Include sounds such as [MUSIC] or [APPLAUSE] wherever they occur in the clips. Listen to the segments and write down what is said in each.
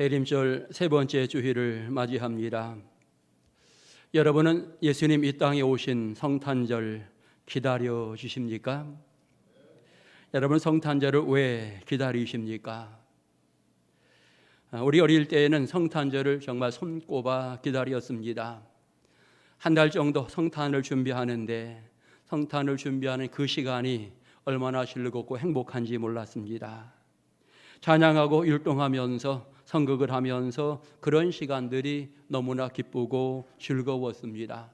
대림절 세 번째 주일을 맞이합니다. 여러분은 예수님 이 땅에 오신 성탄절 기다려 주십니까? 여러분 성탄절을 왜 기다리십니까? 아, 우리 어릴 때에는 성탄절을 정말 손꼽아 기다렸습니다. 한 달 정도 성탄을 준비하는데 성탄을 준비하는 그 시간이 얼마나 즐겁고 행복한지 몰랐습니다. 찬양하고 율동하면서 성극을 하면서 그런 시간들이 너무나 기쁘고 즐거웠습니다.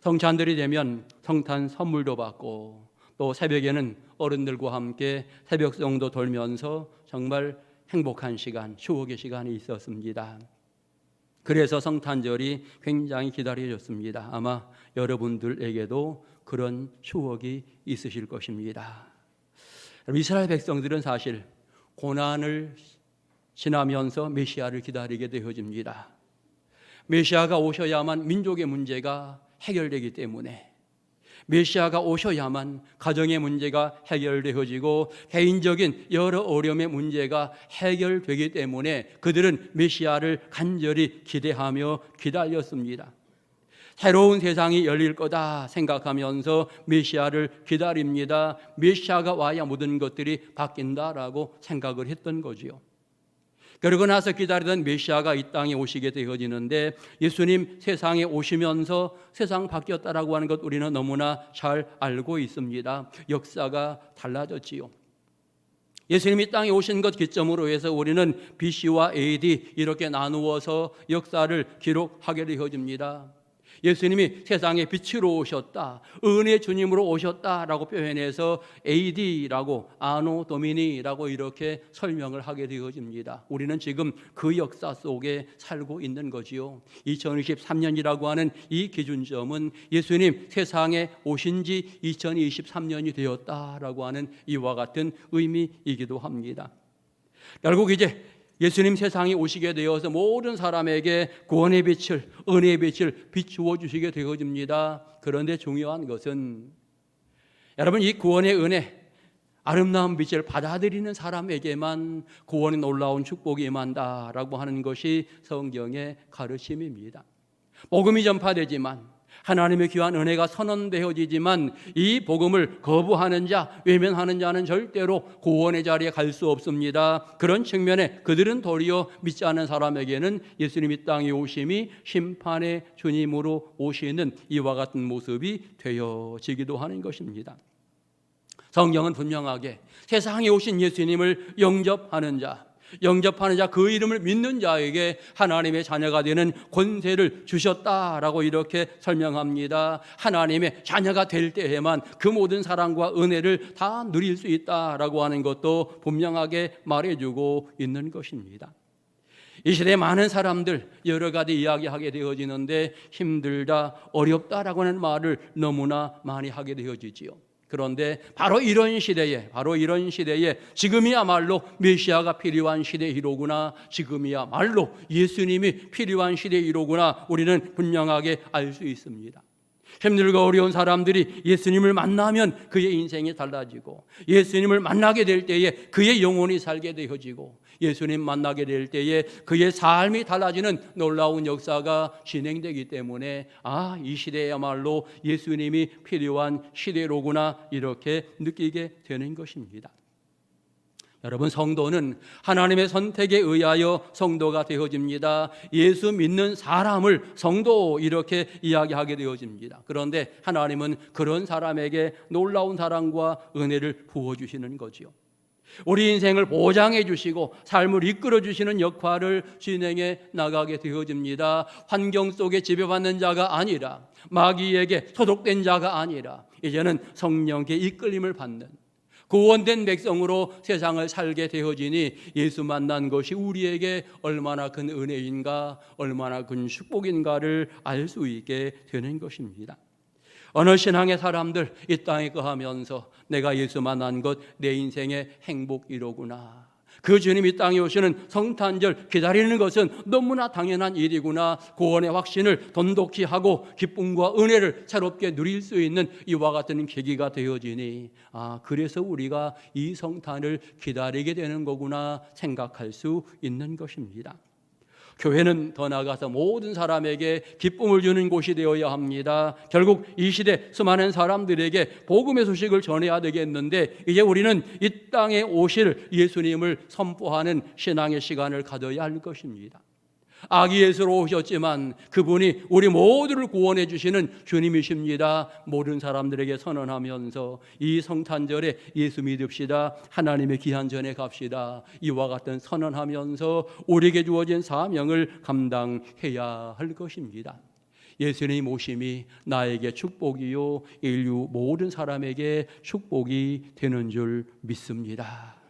성찬들이 되면 성탄 선물도 받고 또 새벽에는 어른들과 함께 새벽성도 돌면서 정말 행복한 시간, 추억의 시간이 있었습니다. 그래서 성탄절이 굉장히 기다려졌습니다. 아마 여러분들에게도 그런 추억이 있으실 것입니다. 이스라엘 백성들은 사실 고난을 지나면서 메시아를 기다리게 되어집니다. 메시아가 오셔야만 민족의 문제가 해결되기 때문에 메시아가 오셔야만 가정의 문제가 해결되어지고 개인적인 여러 어려움의 문제가 해결되기 때문에 그들은 메시아를 간절히 기대하며 기다렸습니다. 새로운 세상이 열릴 거다 생각하면서 메시아를 기다립니다. 메시아가 와야 모든 것들이 바뀐다라고 생각을 했던 거지요. 그러고 나서 기다리던 메시아가 이 땅에 오시게 되어지는데 예수님 세상에 오시면서 세상 바뀌었다라고 하는 것 우리는 너무나 잘 알고 있습니다. 역사가 달라졌지요. 예수님이 땅에 오신 것 기점으로 해서 우리는 BC와 AD 이렇게 나누어서 역사를 기록하게 되어집니다. 예수님이 세상에 빛으로 오셨다. 은혜 주님으로 오셨다라고 표현해서 AD라고 아노 도미니라고 이렇게 설명을 하게 되어집니다. 우리는 지금 그 역사 속에 살고 있는 거지요. 2023년이라고 하는 이 기준점은 예수님 세상에 오신 지 2023년이 되었다라고 하는 이와 같은 의미이기도 합니다. 결국 이제 예수님 세상에 오시게 되어서 모든 사람에게 구원의 빛을 은혜의 빛을 비추어 주시게 되어집니다. 그런데 중요한 것은 여러분 이 구원의 은혜 아름다운 빛을 받아들이는 사람에게만 구원의 놀라운 축복이 임한다라고 하는 것이 성경의 가르침입니다. 복음이 전파되지만 하나님의 귀한 은혜가 선언되어지지만 이 복음을 거부하는 자, 외면하는 자는 절대로 구원의 자리에 갈 수 없습니다. 그런 측면에 그들은 도리어 믿지 않는 사람에게는 예수님이 땅에 오심이 심판의 주님으로 오시는 이와 같은 모습이 되어지기도 하는 것입니다. 성경은 분명하게 세상에 오신 예수님을 영접하는 자, 영접하는 자, 그 이름을 믿는 자에게 하나님의 자녀가 되는 권세를 주셨다라고 이렇게 설명합니다. 하나님의 자녀가 될 때에만 그 모든 사랑과 은혜를 다 누릴 수 있다라고 하는 것도 분명하게 말해주고 있는 것입니다. 이 시대에 많은 사람들 여러 가지 이야기하게 되어지는데 힘들다, 어렵다라고 하는 말을 너무나 많이 하게 되어지지요. 그런데 바로 이런 시대에 바로 이런 시대에 지금이야말로 메시아가 필요한 시대이로구나 지금이야말로 예수님이 필요한 시대이로구나 우리는 분명하게 알 수 있습니다. 힘들고 어려운 사람들이 예수님을 만나면 그의 인생이 달라지고 예수님을 만나게 될 때에 그의 영혼이 살게 되어지고 예수님 만나게 될 때에 그의 삶이 달라지는 놀라운 역사가 진행되기 때문에 아, 이 시대야말로 예수님이 필요한 시대로구나 이렇게 느끼게 되는 것입니다. 여러분 성도는 하나님의 선택에 의하여 성도가 되어집니다. 예수 믿는 사람을 성도 이렇게 이야기하게 되어집니다. 그런데 하나님은 그런 사람에게 놀라운 사랑과 은혜를 부어 주시는 거지요. 우리 인생을 보장해 주시고 삶을 이끌어 주시는 역할을 진행해 나가게 되어집니다. 환경 속에 지배받는 자가 아니라 마귀에게 소속된 자가 아니라 이제는 성령께 이끌림을 받는 구원된 백성으로 세상을 살게 되어지니 예수 만난 것이 우리에게 얼마나 큰 은혜인가, 얼마나 큰 축복인가를 알 수 있게 되는 것입니다. 어느 신앙의 사람들 이 땅에 거하면서 내가 예수 만난 것 내 인생의 행복이로구나. 그 주님이 땅에 오시는 성탄절 기다리는 것은 너무나 당연한 일이구나. 구원의 확신을 돈독히 하고 기쁨과 은혜를 새롭게 누릴 수 있는 이와 같은 계기가 되어지니 아 그래서 우리가 이 성탄을 기다리게 되는 거구나 생각할 수 있는 것입니다. 교회는 더 나아가서 모든 사람에게 기쁨을 주는 곳이 되어야 합니다. 결국 이 시대 수많은 사람들에게 복음의 소식을 전해야 되겠는데 이제 우리는 이 땅에 오실 예수님을 선포하는 신앙의 시간을 가져야 할 것입니다. 아기 예수로 오셨지만 그분이 우리 모두를 구원해 주시는 주님이십니다. 모든 사람들에게 선언하면서 이 성탄절에 예수 믿읍시다. 하나님의 귀한 전에 갑시다. 이와 같은 선언하면서 우리에게 주어진 사명을 감당해야 할 것입니다. 예수님 오심이 나에게 축복이요 인류 모든 사람에게 축복이 되는 줄 믿습니다.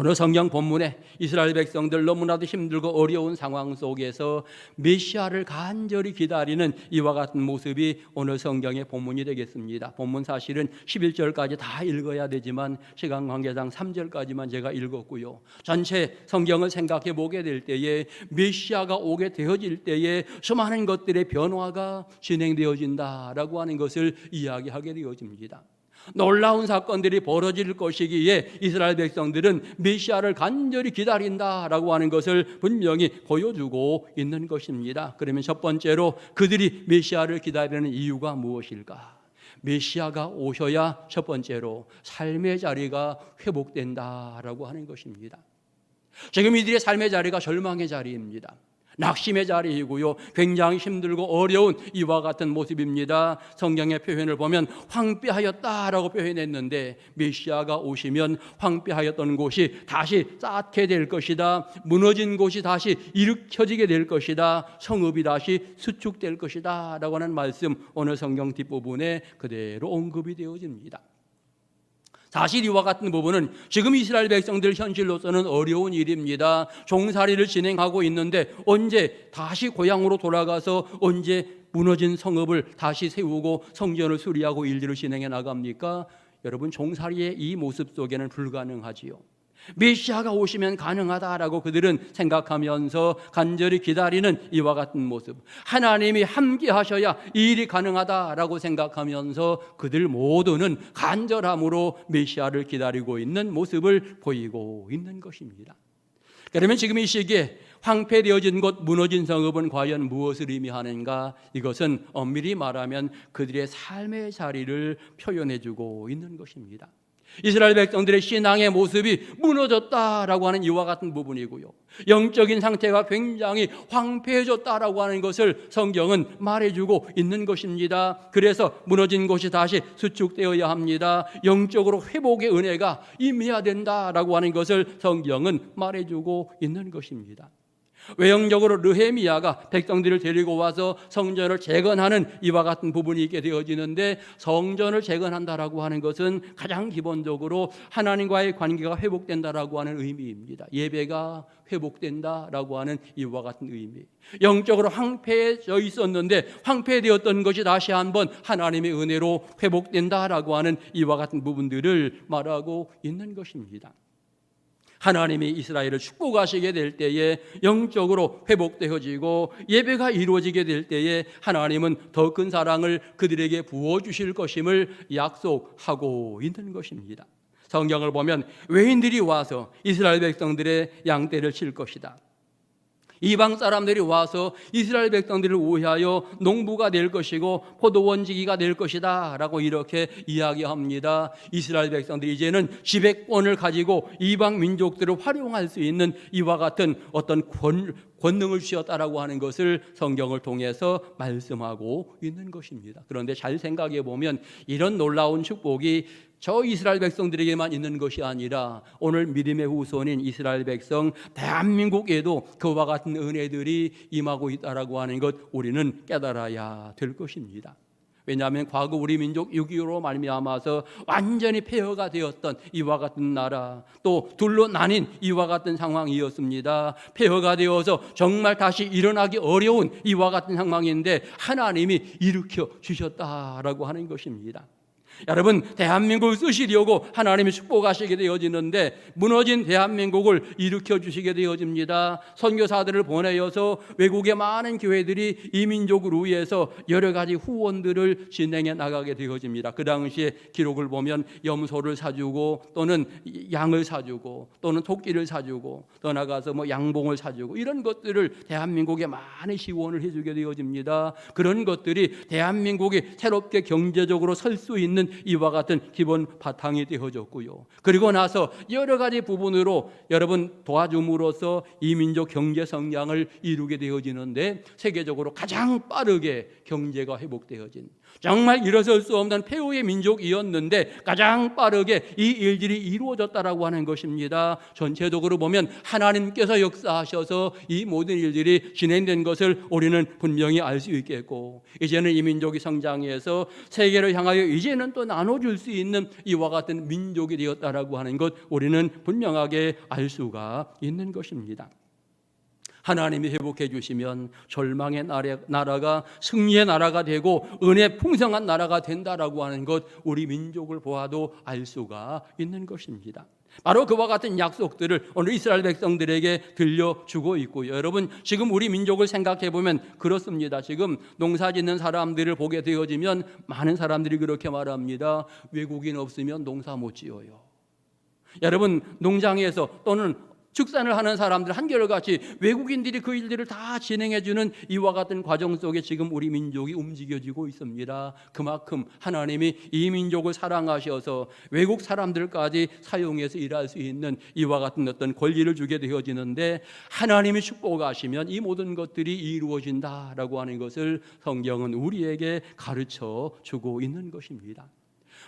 어느 성경 본문에 이스라엘 백성들 너무나도 힘들고 어려운 상황 속에서 메시아를 간절히 기다리는 이와 같은 모습이 오늘 성경의 본문이 되겠습니다. 본문 사실은 11절까지 다 읽어야 되지만 시간 관계상 3절까지만 제가 읽었고요. 전체 성경을 생각해 보게 될 때에 메시아가 오게 되어질 때에 수많은 것들의 변화가 진행되어진다라고 하는 것을 이야기하게 되어집니다. 놀라운 사건들이 벌어질 것이기에 이스라엘 백성들은 메시아를 간절히 기다린다라고 하는 것을 분명히 보여주고 있는 것입니다. 그러면 첫 번째로 그들이 메시아를 기다리는 이유가 무엇일까? 메시아가 오셔야 첫 번째로 삶의 자리가 회복된다라고 하는 것입니다. 지금 이들의 삶의 자리가 절망의 자리입니다. 낙심의 자리이고요. 굉장히 힘들고 어려운 이와 같은 모습입니다. 성경의 표현을 보면 황폐하였다라고 표현했는데 메시아가 오시면 황폐하였던 곳이 다시 쌓게 될 것이다. 무너진 곳이 다시 일으켜지게 될 것이다. 성읍이 다시 수축될 것이다라고 하는 말씀 오늘 성경 뒷부분에 그대로 언급이 되어집니다. 사실 이와 같은 부분은 지금 이스라엘 백성들 현실로서는 어려운 일입니다. 종살이를 진행하고 있는데 언제 다시 고향으로 돌아가서 언제 무너진 성읍을 다시 세우고 성전을 수리하고 일들을 진행해 나갑니까? 여러분 종살이의 이 모습 속에는 불가능하지요. 메시아가 오시면 가능하다라고 그들은 생각하면서 간절히 기다리는 이와 같은 모습. 하나님이 함께 하셔야 이 일이 가능하다라고 생각하면서 그들 모두는 간절함으로 메시아를 기다리고 있는 모습을 보이고 있는 것입니다. 그러면 지금 이 시기에 황폐되어진 곳 무너진 성읍은 과연 무엇을 의미하는가? 이것은 엄밀히 말하면 그들의 삶의 자리를 표현해 주고 있는 것입니다. 이스라엘 백성들의 신앙의 모습이 무너졌다라고 하는 이와 같은 부분이고요. 영적인 상태가 굉장히 황폐해졌다라고 하는 것을 성경은 말해주고 있는 것입니다. 그래서 무너진 곳이 다시 수축되어야 합니다. 영적으로 회복의 은혜가 임해야 된다라고 하는 것을 성경은 말해주고 있는 것입니다. 외형적으로 르헤미야가 백성들을 데리고 와서 성전을 재건하는 이와 같은 부분이 있게 되어지는데 성전을 재건한다라고 하는 것은 가장 기본적으로 하나님과의 관계가 회복된다라고 하는 의미입니다. 예배가 회복된다라고 하는 이와 같은 의미. 영적으로 황폐해져 있었는데 황폐되었던 것이 다시 한번 하나님의 은혜로 회복된다라고 하는 이와 같은 부분들을 말하고 있는 것입니다. 하나님이 이스라엘을 축복하시게 될 때에 영적으로 회복되어지고 예배가 이루어지게 될 때에 하나님은 더 큰 사랑을 그들에게 부어 주실 것임을 약속하고 있는 것입니다. 성경을 보면 외인들이 와서 이스라엘 백성들의 양떼를 칠 것이다. 이방 사람들이 와서 이스라엘 백성들을 우회하여 농부가 될 것이고 포도원지기가 될 것이다 라고 이렇게 이야기합니다. 이스라엘 백성들이 이제는 지배권을 가지고 이방 민족들을 활용할 수 있는 이와 같은 어떤 권, 권능을 주셨다라고 하는 것을 성경을 통해서 말씀하고 있는 것입니다. 그런데 잘 생각해 보면 이런 놀라운 축복이 저 이스라엘 백성들에게만 있는 것이 아니라 오늘 믿음의 후손인 이스라엘 백성 대한민국에도 그와 같은 은혜들이 임하고 있다라고 하는 것 우리는 깨달아야 될 것입니다. 왜냐하면 과거 우리 민족 6.25로 말미암아서 완전히 폐허가 되었던 이와 같은 나라 또 둘로 나뉜 이와 같은 상황이었습니다. 폐허가 되어서 정말 다시 일어나기 어려운 이와 같은 상황인데 하나님이 일으켜 주셨다라고 하는 것입니다. 여러분 대한민국을 쓰시려고 하나님이 축복하시게 되어지는데 무너진 대한민국을 일으켜 주시게 되어집니다. 선교사들을 보내어서 외국의 많은 교회들이 이민족을 위해서 여러 가지 후원들을 진행해 나가게 되어집니다. 그 당시에 기록을 보면 염소를 사주고 또는 양을 사주고 또는 토끼를 사주고 떠나가서 뭐 양봉을 사주고 이런 것들을 대한민국에 많이 지원을 해주게 되어집니다. 그런 것들이 대한민국이 새롭게 경제적으로 설 수 있는 이와 같은 기본 바탕이 되어졌고요. 그리고 나서 여러 가지 부분으로 여러분 도와줌으로써 이민족 경제 성장을 이루게 되어지는데 세계적으로 가장 빠르게 경제가 회복되어진 정말 일어설 수 없는 폐후의 민족이었는데 가장 빠르게 이 일들이 이루어졌다라고 하는 것입니다. 전체적으로 보면 하나님께서 역사하셔서 이 모든 일들이 진행된 것을 우리는 분명히 알 수 있겠고 이제는 이 민족이 성장해서 세계를 향하여 이제는 또 나눠줄 수 있는 이와 같은 민족이 되었다라고 하는 것 우리는 분명하게 알 수가 있는 것입니다. 하나님이 회복해 주시면 절망의 나라- 나라가 승리의 나라가 되고 은혜 풍성한 나라가 된다라고 하는 것 우리 민족을 보아도 알 수가 있는 것입니다. 바로 그와 같은 약속들을 오늘 이스라엘 백성들에게 들려주고 있고요. 여러분 지금 우리 민족을 생각해 보면 그렇습니다. 지금 농사 짓는 사람들을 보게 되어지면 많은 사람들이 그렇게 말합니다. 외국인 없으면 농사 못 지어요. 여러분 농장에서 또는 축산을 하는 사람들 한결같이 외국인들이 그 일들을 다 진행해 주는 이와 같은 과정 속에 지금 우리 민족이 움직여지고 있습니다. 그만큼 하나님이 이 민족을 사랑하셔서 외국 사람들까지 사용해서 일할 수 있는 이와 같은 어떤 권리를 주게 되어지는데 하나님이 축복하시면 이 모든 것들이 이루어진다라고 하는 것을 성경은 우리에게 가르쳐 주고 있는 것입니다.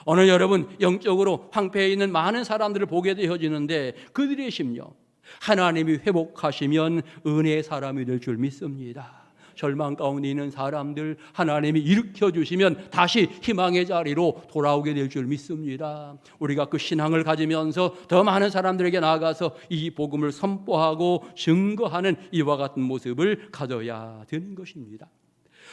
오늘 여러분 영적으로 황폐해 있는 많은 사람들을 보게 되어지는데 그들의 심령 하나님이 회복하시면 은혜의 사람이 될 줄 믿습니다. 절망 가운데 있는 사람들 하나님이 일으켜 주시면 다시 희망의 자리로 돌아오게 될 줄 믿습니다. 우리가 그 신앙을 가지면서 더 많은 사람들에게 나아가서 이 복음을 선포하고 증거하는 이와 같은 모습을 가져야 되는 것입니다.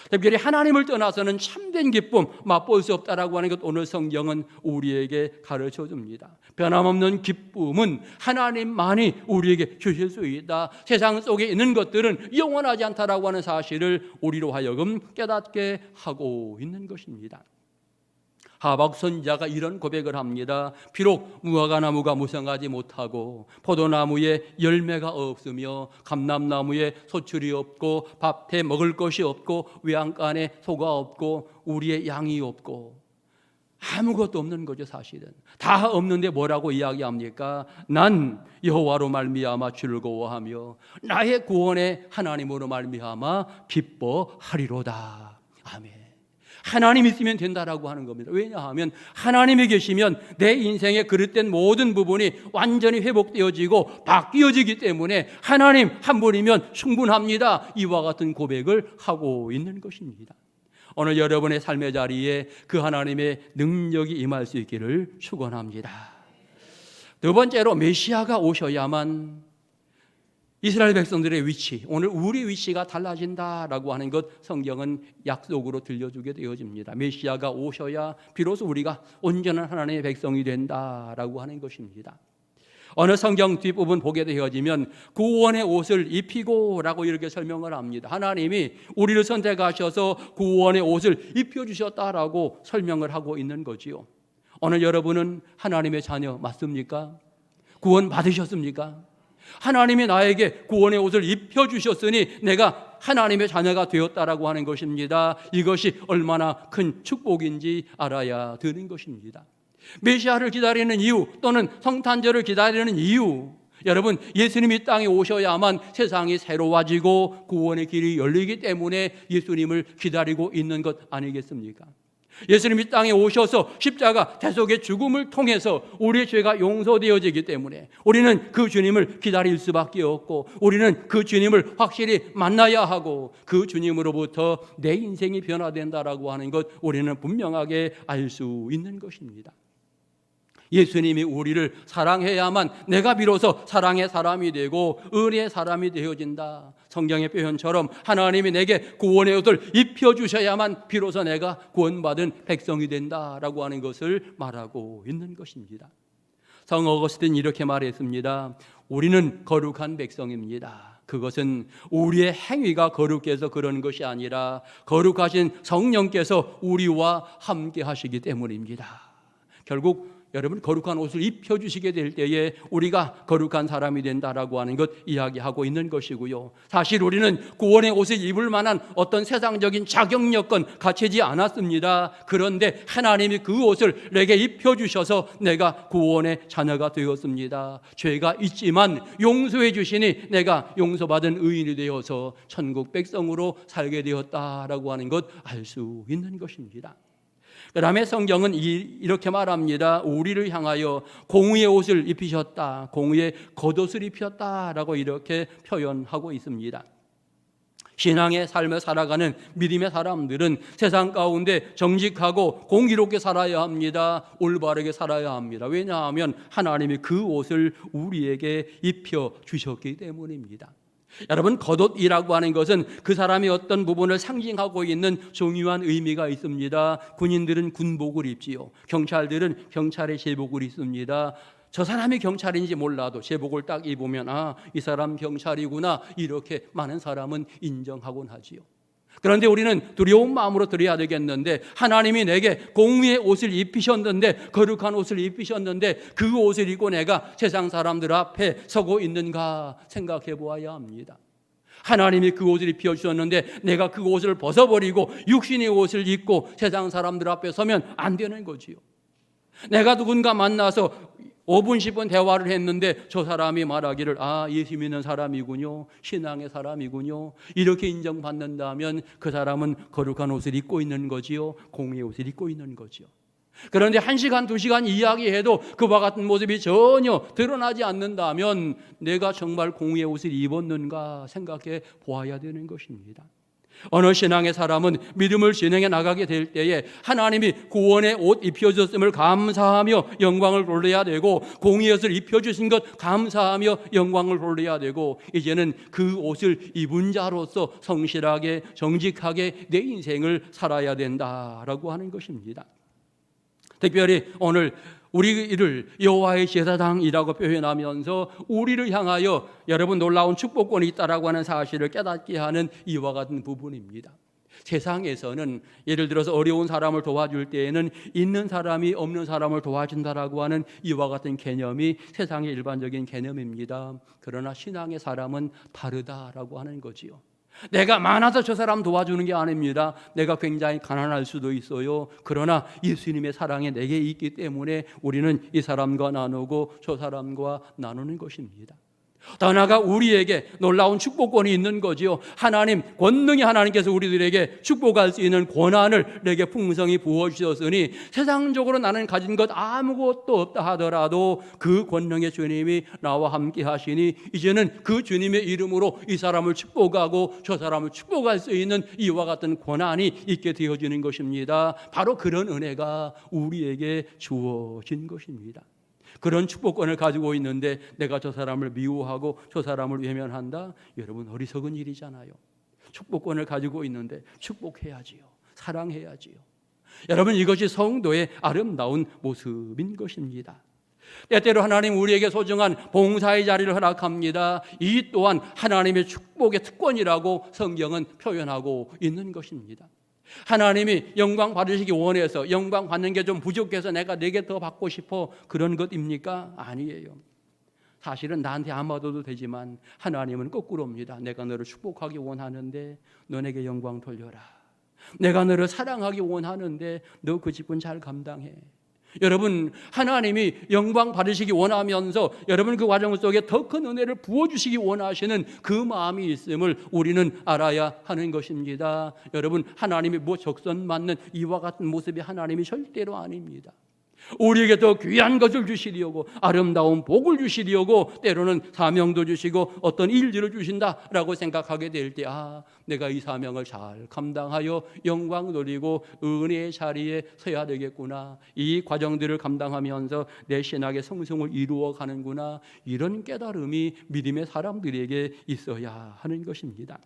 특별히 하나님을 떠나서는 참된 기쁨 맛볼 수 없다라고 하는 것 오늘 성경은 우리에게 가르쳐 줍니다. 변함없는 기쁨은 하나님만이 우리에게 주실 수 있다. 세상 속에 있는 것들은 영원하지 않다라고 하는 사실을 우리로 하여금 깨닫게 하고 있는 것입니다. 하박 선자가 이런 고백을 합니다. 비록 무화과 나무가 무성하지 못하고 포도나무에 열매가 없으며 감람나무에 소출이 없고 밭에 먹을 것이 없고 외양간에 소가 없고 우리의 양이 없고 아무것도 없는 거죠 사실은 다 없는데 뭐라고 이야기합니까? 난 여호와로 말미암아 즐거워하며 나의 구원의 하나님으로 말미암아 기뻐하리로다. 아멘. 하나님 있으면 된다라고 하는 겁니다. 왜냐하면 하나님이 계시면 내 인생의 그릇된 모든 부분이 완전히 회복되어지고 바뀌어지기 때문에 하나님 한 분이면 충분합니다. 이와 같은 고백을 하고 있는 것입니다. 오늘 여러분의 삶의 자리에 그 하나님의 능력이 임할 수 있기를 축원합니다. 두 번째로 메시아가 오셔야만 이스라엘 백성들의 위치, 오늘 우리 위치가 달라진다라고 하는 것 성경은 약속으로 들려주게 되어집니다. 메시아가 오셔야 비로소 우리가 온전한 하나님의 백성이 된다라고 하는 것입니다. 어느 성경 뒷부분 보게 되어지면 구원의 옷을 입히고라고 이렇게 설명을 합니다. 하나님이 우리를 선택하셔서 구원의 옷을 입혀 주셨다라고 설명을 하고 있는 거지요. 오늘 여러분은 하나님의 자녀 맞습니까? 구원 받으셨습니까? 하나님이 나에게 구원의 옷을 입혀 주셨으니 내가 하나님의 자녀가 되었다라고 하는 것입니다. 이것이 얼마나 큰 축복인지 알아야 되는 것입니다. 메시아를 기다리는 이유 또는 성탄절을 기다리는 이유 여러분 예수님이 땅에 오셔야만 세상이 새로워지고 구원의 길이 열리기 때문에 예수님을 기다리고 있는 것 아니겠습니까? 예수님이 땅에 오셔서 십자가 대속의 죽음을 통해서 우리의 죄가 용서되어지기 때문에 우리는 그 주님을 기다릴 수밖에 없고 우리는 그 주님을 확실히 만나야 하고 그 주님으로부터 내 인생이 변화된다라고 하는 것 우리는 분명하게 알 수 있는 것입니다. 예수님이 우리를 사랑해야만 내가 비로소 사랑의 사람이 되고 은혜의 사람이 되어진다. 성경의 표현처럼 하나님이 내게 구원의 옷을 입혀 주셔야만 비로소 내가 구원받은 백성이 된다라고 하는 것을 말하고 있는 것입니다. 성 어거스틴 이렇게 말했습니다. 우리는 거룩한 백성입니다. 그것은 우리의 행위가 거룩해서 그런 것이 아니라 거룩하신 성령께서 우리와 함께 하시기 때문입니다. 결국 여러분 거룩한 옷을 입혀 주시게 될 때에 우리가 거룩한 사람이 된다라고 하는 것 이야기하고 있는 것이고요. 사실 우리는 구원의 옷을 입을 만한 어떤 세상적인 자격 여건 갖추지 않았습니다. 그런데 하나님이 그 옷을 내게 입혀 주셔서 내가 구원의 자녀가 되었습니다. 죄가 있지만 용서해 주시니 내가 용서받은 의인이 되어서 천국 백성으로 살게 되었다라고 하는 것 알 수 있는 것입니다. 그 다음에 성경은 이, 이렇게 말합니다. 우리를 향하여 공의의 옷을 입히셨다. 공의의 겉옷을 입혔다 라고 이렇게 표현하고 있습니다. 신앙의 삶을 살아가는 믿음의 사람들은 세상 가운데 정직하고 공의롭게 살아야 합니다. 올바르게 살아야 합니다. 왜냐하면 하나님이 그 옷을 우리에게 입혀 주셨기 때문입니다. 여러분 겉옷이라고 하는 것은 그 사람이 어떤 부분을 상징하고 있는 중요한 의미가 있습니다. 군인들은 군복을 입지요. 경찰들은 경찰의 제복을 입습니다. 저 사람이 경찰인지 몰라도 제복을 딱 입으면 아, 이 사람 경찰이구나. 이렇게 많은 사람은 인정하곤 하지요. 그런데 우리는 두려운 마음으로 드려야 되겠는데 하나님이 내게 공의의 옷을 입히셨는데 거룩한 옷을 입히셨는데 그 옷을 입고 내가 세상 사람들 앞에 서고 있는가 생각해 보아야 합니다. 하나님이 그 옷을 입혀 주셨는데 내가 그 옷을 벗어버리고 육신의 옷을 입고 세상 사람들 앞에 서면 안 되는 거지요. 내가 누군가 만나서 5분 10분 대화를 했는데 저 사람이 말하기를 아 예수 믿는 사람이군요. 신앙의 사람이군요. 이렇게 인정받는다면 그 사람은 거룩한 옷을 입고 있는 거지요. 공의 옷을 입고 있는 거지요. 그런데 한 시간 두 시간 이야기해도 그와 같은 모습이 전혀 드러나지 않는다면 내가 정말 공의 옷을 입었는가 생각해 보아야 되는 것입니다. 어느 신앙의 사람은 믿음을 진행해 나가게 될 때에 하나님이 구원의 옷 입혀주셨음을 감사하며 영광을 돌려야 되고 공의 옷을 입혀주신 것 감사하며 영광을 돌려야 되고 이제는 그 옷을 입은 자로서 성실하게 정직하게 내 인생을 살아야 된다라고 하는 것입니다. 특별히 오늘 우리를 여호와의 제사장이라고 표현하면서 우리를 향하여 여러분 놀라운 축복권이 있다라고 하는 사실을 깨닫게 하는 이와 같은 부분입니다. 세상에서는 예를 들어서 어려운 사람을 도와줄 때에는 있는 사람이 없는 사람을 도와준다라고 하는 이와 같은 개념이 세상의 일반적인 개념입니다. 그러나 신앙의 사람은 다르다라고 하는 거지요. 내가 많아서 저 사람 도와주는 게 아닙니다. 내가 굉장히 가난할 수도 있어요. 그러나 예수님의 사랑이 내게 있기 때문에 우리는 이 사람과 나누고 저 사람과 나누는 것입니다. 더 나아가 우리에게 놀라운 축복권이 있는 거지요. 하나님, 권능이 하나님께서 우리들에게 축복할 수 있는 권한을 내게 풍성히 부어주셨으니 세상적으로 나는 가진 것 아무것도 없다 하더라도 그 권능의 주님이 나와 함께 하시니 이제는 그 주님의 이름으로 이 사람을 축복하고 저 사람을 축복할 수 있는 이와 같은 권한이 있게 되어지는 것입니다. 바로 그런 은혜가 우리에게 주어진 것입니다. 그런 축복권을 가지고 있는데 내가 저 사람을 미워하고 저 사람을 외면한다? 여러분 어리석은 일이잖아요. 축복권을 가지고 있는데 축복해야지요. 사랑해야지요. 여러분 이것이 성도의 아름다운 모습인 것입니다. 때때로 하나님 우리에게 소중한 봉사의 자리를 허락합니다. 이 또한 하나님의 축복의 특권이라고 성경은 표현하고 있는 것입니다. 하나님이 영광 받으시기 원해서 영광 받는 게 좀 부족해서 내가 내게 더 받고 싶어 그런 것입니까? 아니에요. 사실은 나한테 안 받아도 되지만 하나님은 거꾸로입니다. 내가 너를 축복하기 원하는데 너에게 영광 돌려라. 내가 너를 사랑하기 원하는데 너그 직분 잘 감당해. 여러분 하나님이 영광 받으시기 원하면서 여러분 그 과정 속에 더 큰 은혜를 부어 주시기 원하시는 그 마음이 있음을 우리는 알아야 하는 것입니다. 여러분 하나님이 뭐 적선 맞는 이와 같은 모습이 하나님이 절대로 아닙니다. 우리에게 더 귀한 것을 주시려고 아름다운 복을 주시려고 때로는 사명도 주시고 어떤 일들을 주신다라고 생각하게 될 때 아, 내가 이 사명을 잘 감당하여 영광 돌리고 은혜의 자리에 서야 되겠구나. 이 과정들을 감당하면서 내 신학의 성승을 이루어 가는구나. 이런 깨달음이 믿음의 사람들에게 있어야 하는 것입니다.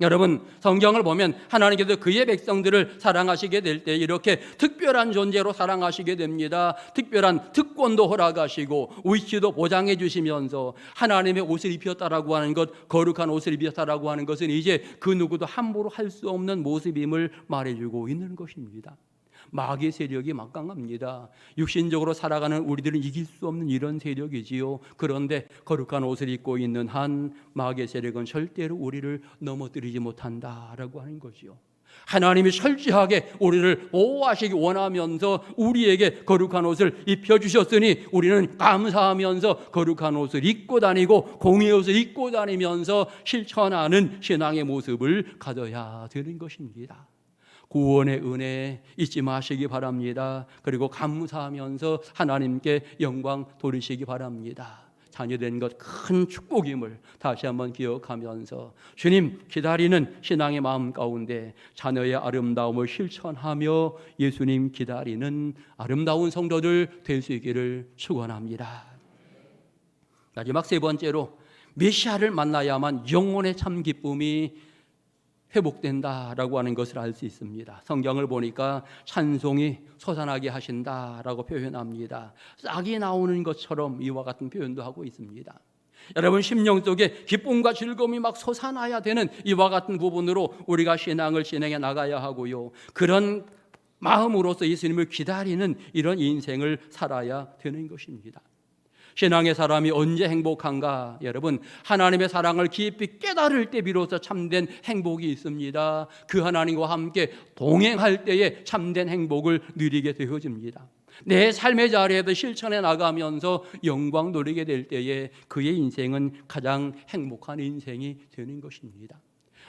여러분 성경을 보면 하나님께서 그의 백성들을 사랑하시게 될 때 이렇게 특별한 존재로 사랑하시게 됩니다. 특별한 특권도 허락하시고 위치도 보장해 주시면서 하나님의 옷을 입혔다라고 하는 것, 거룩한 옷을 입혔다라고 하는 것은 이제 그 누구도 함부로 할 수 없는 모습임을 말해주고 있는 것입니다. 마귀의 세력이 막강합니다. 육신적으로 살아가는 우리들은 이길 수 없는 이런 세력이지요. 그런데 거룩한 옷을 입고 있는 한 마귀의 세력은 절대로 우리를 넘어뜨리지 못한다라고 하는 거지요. 하나님이 철저하게 우리를 보호하시기 원하면서 우리에게 거룩한 옷을 입혀 주셨으니 우리는 감사하면서 거룩한 옷을 입고 다니고 공의 옷을 입고 다니면서 실천하는 신앙의 모습을 가져야 되는 것입니다. 구원의 은혜 잊지 마시기 바랍니다. 그리고 감사하면서 하나님께 영광 돌리시기 바랍니다. 자녀된 것 큰 축복임을 다시 한번 기억하면서 주님 기다리는 신앙의 마음 가운데 자녀의 아름다움을 실천하며 예수님 기다리는 아름다운 성도들 될 수 있기를 축원합니다. 마지막 세 번째로 메시아를 만나야만 영혼의 참 기쁨이 회복된다라고 하는 것을 알 수 있습니다. 성경을 보니까 찬송이 솟아나게 하신다라고 표현합니다. 싹이 나오는 것처럼 이와 같은 표현도 하고 있습니다. 여러분 심령 속에 기쁨과 즐거움이 막 솟아나야 되는 이와 같은 부분으로 우리가 신앙을 진행해 나가야 하고요. 그런 마음으로서 예수님을 기다리는 이런 인생을 살아야 되는 것입니다. 신앙의 사람이 언제 행복한가? 여러분, 하나님의 사랑을 깊이 깨달을 때 비로소 참된 행복이 있습니다. 그 하나님과 함께 동행할 때에 참된 행복을 누리게 되어집니다. 내 삶의 자리에도 실천해 나가면서 영광 누리게 될 때에 그의 인생은 가장 행복한 인생이 되는 것입니다.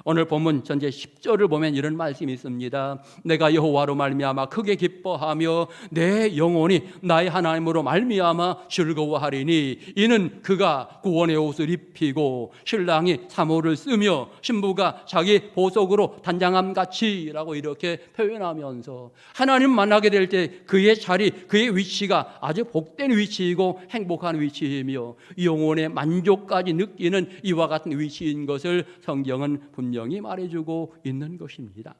오늘 본문 전제 10절을 보면 이런 말씀이 있습니다. 내가 여호와로 말미암아 크게 기뻐하며 내 영혼이 나의 하나님으로 말미암아 즐거워하리니 이는 그가 구원의 옷을 입히고 신랑이 사모를 쓰며 신부가 자기 보석으로 단장함 같이라고 이렇게 표현하면서 하나님 만나게 될 때 그의 자리 그의 위치가 아주 복된 위치이고 행복한 위치이며 영혼의 만족까지 느끼는 이와 같은 위치인 것을 성경은 분명 분명히 말해주고 있는 것입니다.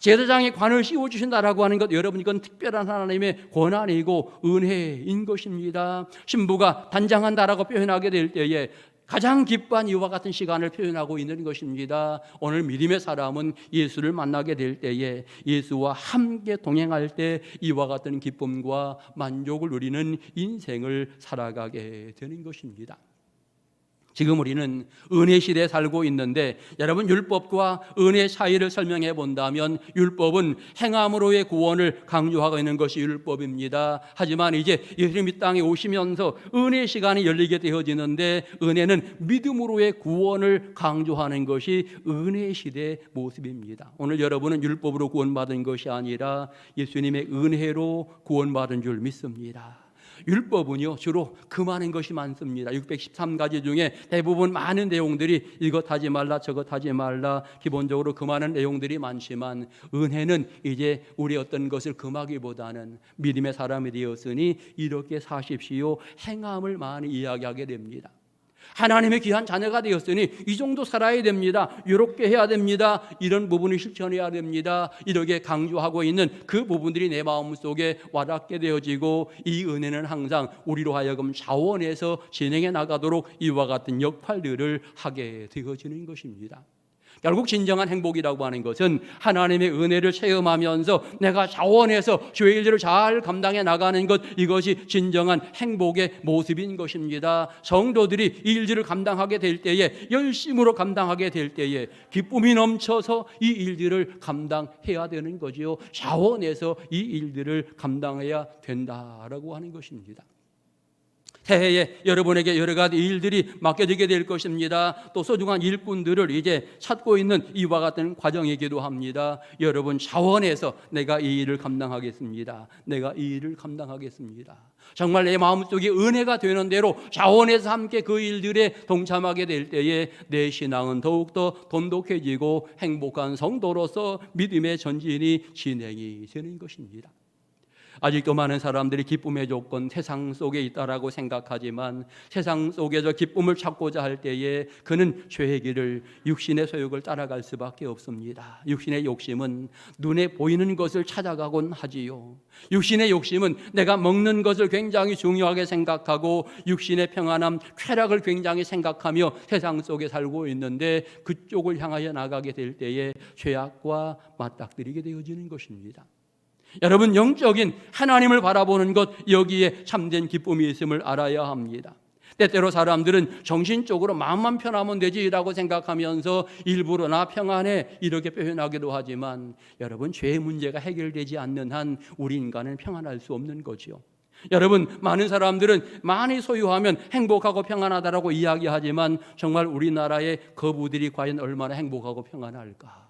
제사장의 관을 씌워 주신다라고 하는 것 여러분 이건 특별한 하나님의 권한이고 은혜인 것입니다. 신부가 단장한다라고 표현하게 될 때에 가장 기뻐한 이와 같은 시간을 표현하고 있는 것입니다. 오늘 믿음의 사람은 예수를 만나게 될 때에 예수와 함께 동행할 때 이와 같은 기쁨과 만족을 누리는 인생을 살아가게 되는 것입니다. 지금 우리는 은혜 시대에 살고 있는데 여러분 율법과 은혜 차이를 설명해 본다면 율법은 행함으로의 구원을 강조하고 있는 것이 율법입니다. 하지만 이제 예수님 이 땅에 오시면서 은혜 시간이 열리게 되어지는데 은혜는 믿음으로의 구원을 강조하는 것이 은혜 시대의 모습입니다. 오늘 여러분은 율법으로 구원받은 것이 아니라 예수님의 은혜로 구원받은 줄 믿습니다. 율법은요 주로 금하는 것이 많습니다. 613가지 중에 대부분 많은 내용들이 이것 하지 말라 저것 하지 말라 기본적으로 금하는 내용들이 많지만 은혜는 이제 우리 어떤 것을 금하기보다는 믿음의 사람이 되었으니 이렇게 사십시오 행함을 많이 이야기하게 됩니다. 하나님의 귀한 자녀가 되었으니 이 정도 살아야 됩니다. 이렇게 해야 됩니다. 이런 부분을 실천해야 됩니다. 이렇게 강조하고 있는 그 부분들이 내 마음 속에 와닿게 되어지고 이 은혜는 항상 우리로 하여금 자원해서 진행해 나가도록 이와 같은 역할들을 하게 되어지는 것입니다. 결국 진정한 행복이라고 하는 것은 하나님의 은혜를 체험하면서 내가 자원해서 주의 일들을 잘 감당해 나가는 것 이것이 진정한 행복의 모습인 것입니다. 성도들이 이 일들을 감당하게 될 때에 열심으로 감당하게 될 때에 기쁨이 넘쳐서 이 일들을 감당해야 되는 거지요. 자원해서 이 일들을 감당해야 된다라고 하는 것입니다. 새해에 여러분에게 여러 가지 일들이 맡겨지게 될 것입니다. 또 소중한 일꾼들을 이제 찾고 있는 이와 같은 과정이기도 합니다. 여러분 자원해서 내가 이 일을 감당하겠습니다. 내가 이 일을 감당하겠습니다. 정말 내 마음속에 은혜가 되는 대로 자원해서 함께 그 일들에 동참하게 될 때에 내 신앙은 더욱더 돈독해지고 행복한 성도로서 믿음의 전진이 진행이 되는 것입니다. 아직도 많은 사람들이 기쁨의 조건 세상 속에 있다라고 생각하지만 세상 속에서 기쁨을 찾고자 할 때에 그는 죄의 길을 육신의 소욕을 따라갈 수밖에 없습니다. 육신의 욕심은 눈에 보이는 것을 찾아가곤 하지요. 육신의 욕심은 내가 먹는 것을 굉장히 중요하게 생각하고 육신의 평안함, 쾌락을 굉장히 생각하며 세상 속에 살고 있는데 그쪽을 향하여 나가게 될 때에 죄악과 맞닥뜨리게 되어지는 것입니다. 여러분 영적인 하나님을 바라보는 것 여기에 참된 기쁨이 있음을 알아야 합니다. 때때로 사람들은 정신적으로 마음만 편하면 되지라고 생각하면서 일부러 나 평안해 이렇게 표현하기도 하지만 여러분 죄의 문제가 해결되지 않는 한 우리 인간은 평안할 수 없는 거지요. 여러분 많은 사람들은 많이 소유하면 행복하고 평안하다라고 이야기하지만 정말 우리나라의 거부들이 과연 얼마나 행복하고 평안할까?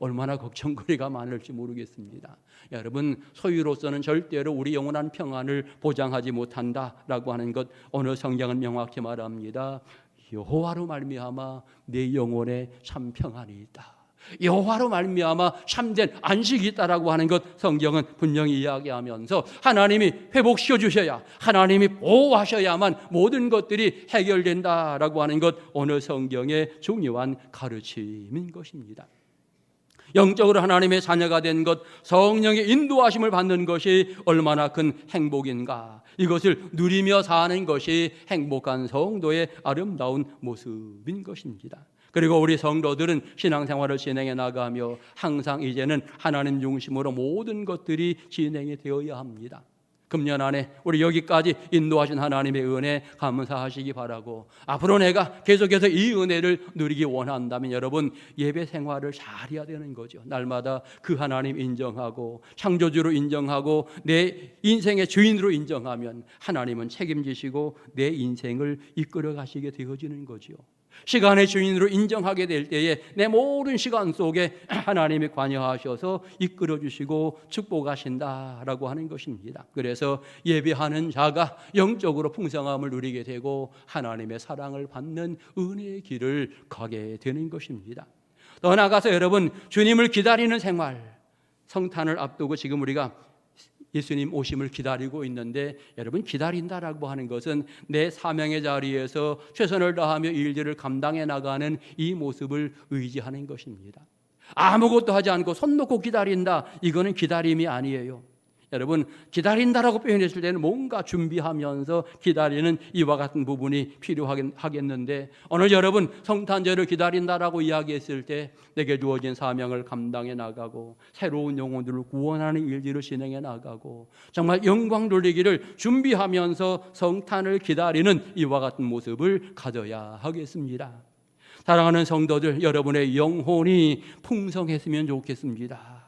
얼마나 걱정거리가 많을지 모르겠습니다. 여러분 소유로서는 절대로 우리 영원한 평안을 보장하지 못한다라고 하는 것 오늘 성경은 명확히 말합니다. 여호와로 말미암아 내 영혼에 참 평안이 있다. 여호와로 말미암아 참된 안식이 있다라고 하는 것 성경은 분명히 이야기하면서 하나님이 회복시켜 주셔야 하나님이 보호하셔야만 모든 것들이 해결된다라고 하는 것 오늘 성경의 중요한 가르침인 것입니다. 영적으로 하나님의 자녀가 된 것, 성령의 인도하심을 받는 것이 얼마나 큰 행복인가. 이것을 누리며 사는 것이 행복한 성도의 아름다운 모습인 것입니다. 그리고 우리 성도들은 신앙생활을 진행해 나가며 항상 이제는 하나님 중심으로 모든 것들이 진행이 되어야 합니다. 금년 안에 우리 여기까지 인도하신 하나님의 은혜 감사하시기 바라고 앞으로 내가 계속해서 이 은혜를 누리기 원한다면 여러분 예배 생활을 잘해야 되는 거죠. 날마다 그 하나님 인정하고 창조주로 인정하고 내 인생의 주인으로 인정하면 하나님은 책임지시고 내 인생을 이끌어 가시게 되어지는 거죠. 시간의 주인으로 인정하게 될 때에 내 모든 시간 속에 [CLEARS THROAT] 하나님이 관여하셔서 이끌어 주시고 축복하신다라고 하는 것입니다. 그래서 예배하는 자가 영적으로 풍성함을 누리게 되고 하나님의 사랑을 받는 은혜의 길을 가게 되는 것입니다. 더 나아가서 여러분 주님을 기다리는 생활 성탄을 앞두고 지금 우리가 예수님 오심을 기다리고 있는데 여러분 기다린다라고 하는 것은 내 사명의 자리에서 최선을 다하며 일들을 감당해 나가는 이 모습을 의지하는 것입니다. 아무것도 하지 않고 손 놓고 기다린다. 이거는 기다림이 아니에요. 여러분 기다린다라고 표현했을 때는 뭔가 준비하면서 기다리는 이와 같은 부분이 필요하겠는데 오늘 여러분 성탄절을 기다린다라고 이야기했을 때 내게 주어진 사명을 감당해 나가고 새로운 영혼들을 구원하는 일들을 진행해 나가고 정말 영광 돌리기를 준비하면서 성탄을 기다리는 이와 같은 모습을 가져야 하겠습니다. 사랑하는 성도들 여러분의 영혼이 풍성했으면 좋겠습니다.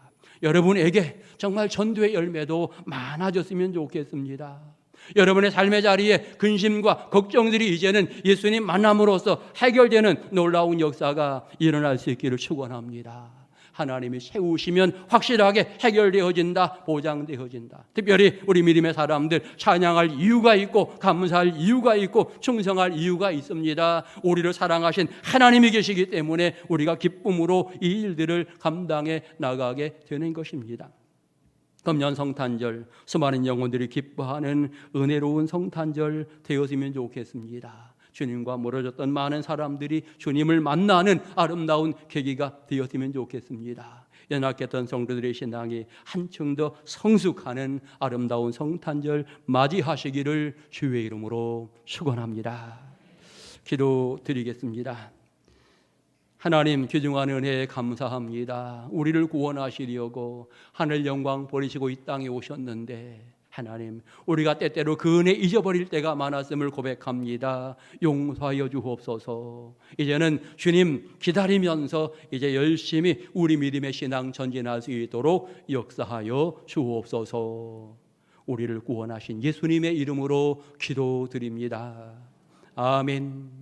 여러분에게 정말 전도의 열매도 많아졌으면 좋겠습니다. 여러분의 삶의 자리에 근심과 걱정들이 이제는 예수님 만남으로써 해결되는 놀라운 역사가 일어날 수 있기를 축원합니다. 하나님이 세우시면 확실하게 해결되어진다, 보장되어진다. 특별히 우리 믿음의 사람들 찬양할 이유가 있고 감사할 이유가 있고 충성할 이유가 있습니다. 우리를 사랑하신 하나님이 계시기 때문에 우리가 기쁨으로 이 일들을 감당해 나가게 되는 것입니다. 금년 성탄절 수많은 영혼들이 기뻐하는 은혜로운 성탄절 되었으면 좋겠습니다. 주님과 멀어졌던 많은 사람들이 주님을 만나는 아름다운 계기가 되었으면 좋겠습니다. 연약했던 성도들의 신앙이 한층 더 성숙하는 아름다운 성탄절 맞이하시기를 주의 이름으로 축원합니다. 기도 드리겠습니다. 하나님 귀중한 은혜에 감사합니다. 우리를 구원하시려고 하늘 영광 버리시고 이 땅에 오셨는데 하나님, 우리가 때때로 그 은혜 잊어버릴 때가 많았음을 고백합니다. 용서하여 주옵소서. 이제는 주님 기다리면서 이제 열심히 우리 믿음의 신앙 전진할 수 있도록 역사하여 주옵소서. 우리를 구원하신 예수님의 이름으로 기도드립니다. 아멘.